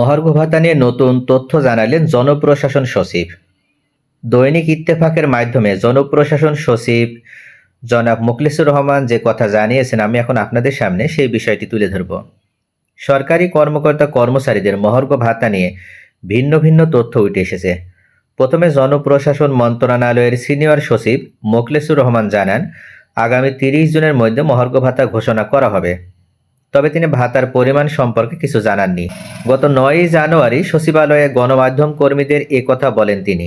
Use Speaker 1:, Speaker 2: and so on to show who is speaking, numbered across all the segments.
Speaker 1: মহার্ঘ ভাতা নিয়ে নতুন তথ্য জানালেন জনপ্রশাসন সচিব। দৈনিক ইত্তেফাকের মাধ্যমে জনপ্রশাসন সচিব জনাব মুখলিসুর রহমান যে কথা জানিয়েছেন, আমি এখন আপনাদের সামনে সেই বিষয়টি তুলে ধরব। সরকারি কর্মকর্তা কর্মচারীদের মহার্ঘ ভাতা নিয়ে ভিন্ন ভিন্ন তথ্য উঠে এসেছে। প্রথমে জনপ্রশাসন মন্ত্রণালয়ের সিনিয়র সচিব মোখলেসুর রহমান জানান, আগামী তিরিশ জুনের মধ্যে মহার্ঘ ভাতা ঘোষণা করা হবে। তবে তিনি ভাতার পরিমাণ সম্পর্কে কিছু জানাননি। গত নয়ই জানুয়ারি সচিবালয়ে গণমাধ্যম কর্মীদের কথা বলেন তিনি।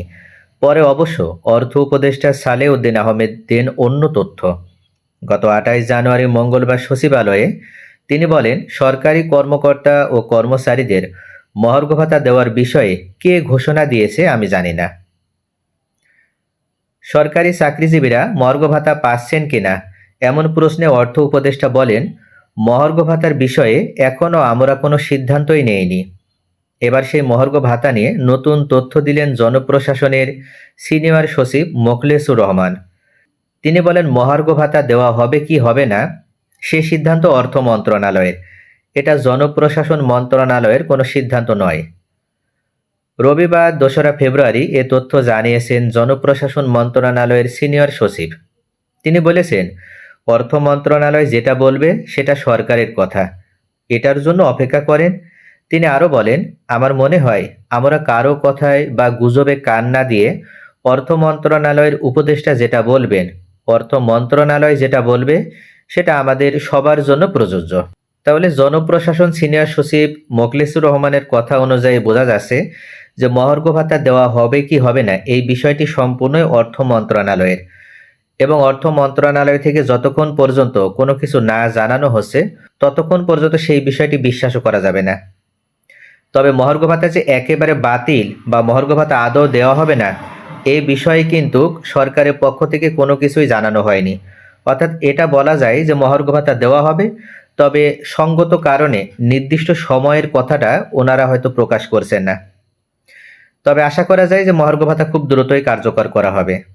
Speaker 1: পরে অবশ্য অর্থ উপদেষ্টা সালে উদ্দিন আহমেদ দেন অন্য তথ্য। গত আঠাইশ জানুয়ারি মঙ্গলবার সচিবালয়ে তিনি বলেন, সরকারি কর্মকর্তা ও কর্মচারীদের মহার্ঘ ভাতা দেওয়ার বিষয়ে কে ঘোষণা দিয়েছে আমি জানি না। সরকারি চাকরিজীবীরা মহার্ঘ ভাতা পাচ্ছেন কিনা এমন প্রশ্নে অর্থ উপদেষ্টা বলেন মহার্ঘ ভাতার বিষয়ে এখনও আমরা কোনো সিদ্ধান্তই নেইনি। এবার সেই মহার্ঘ ভাতা নিয়ে নতুন তথ্য দিলেন জনপ্রশাসনের সিনিয়র সচিব মোখলেসুর রহমান। তিনি বলেন মহার্ঘ ভাতা দেওয়া হবে কি হবে না, সে সিদ্ধান্ত অর্থ মন্ত্রণালয়ের। এটা জনপ্রশাসন মন্ত্রণালয়ের কোনো সিদ্ধান্ত নয়। রবিবার দোসরা ফেব্রুয়ারি এ তথ্য জানিয়েছেন জনপ্রশাসন মন্ত্রণালয়ের সিনিয়র সচিব। তিনি বলেছেন অর্থ মন্ত্রণালয় যেটা বলবে সেটা সরকারের কথা। এটার জন্য অপেক্ষা করেন। তিনি আরও বলেন, আমার মনে হয় আমরা কারও কথায় বা গুজবে কান না দিয়ে অর্থ মন্ত্রণালয়ের উপদেষ্টা যেটা বলবেন, অর্থ মন্ত্রণালয় যেটা বলবে, সেটা আমাদের সবার জন্য প্রযোজ্য। তাহলে জনপ্রশাসন সিনিয়র সচিব মোখলেসুর রহমানের কথা অনুযায়ী বোঝা যাচ্ছে যে মহার্ঘ ভাতা দেওয়া হবে কি হবে না, এই বিষয়টি সম্পূর্ণই অর্থ মন্ত্রণালয়ের। এবং অর্থ মন্ত্রণালয় থেকে যতক্ষণ পর্যন্ত কোনো কিছু না জানানো হচ্ছে, ততক্ষণ পর্যন্ত সেই বিষয়টি বিশ্বাসও করা যাবে না। তবে মহার্ঘ ভাতা যে একেবারে বাতিল বা মহার্ঘ ভাতা আদৌ দেওয়া হবে না, এ বিষয়ে কিন্তু সরকারের পক্ষ থেকে কোনো কিছুই জানানো হয়নি। অর্থাৎ এটা বলা যায় যে মহার্ঘ ভাতা দেওয়া হবে, তবে সঙ্গত কারণে নির্দিষ্ট সময়ের কথাটা ওনারা হয়তো প্রকাশ করছেন না। তবে আশা করা যায় যে মহার্ঘ ভাতা খুব দ্রুতই কার্যকর করা হবে।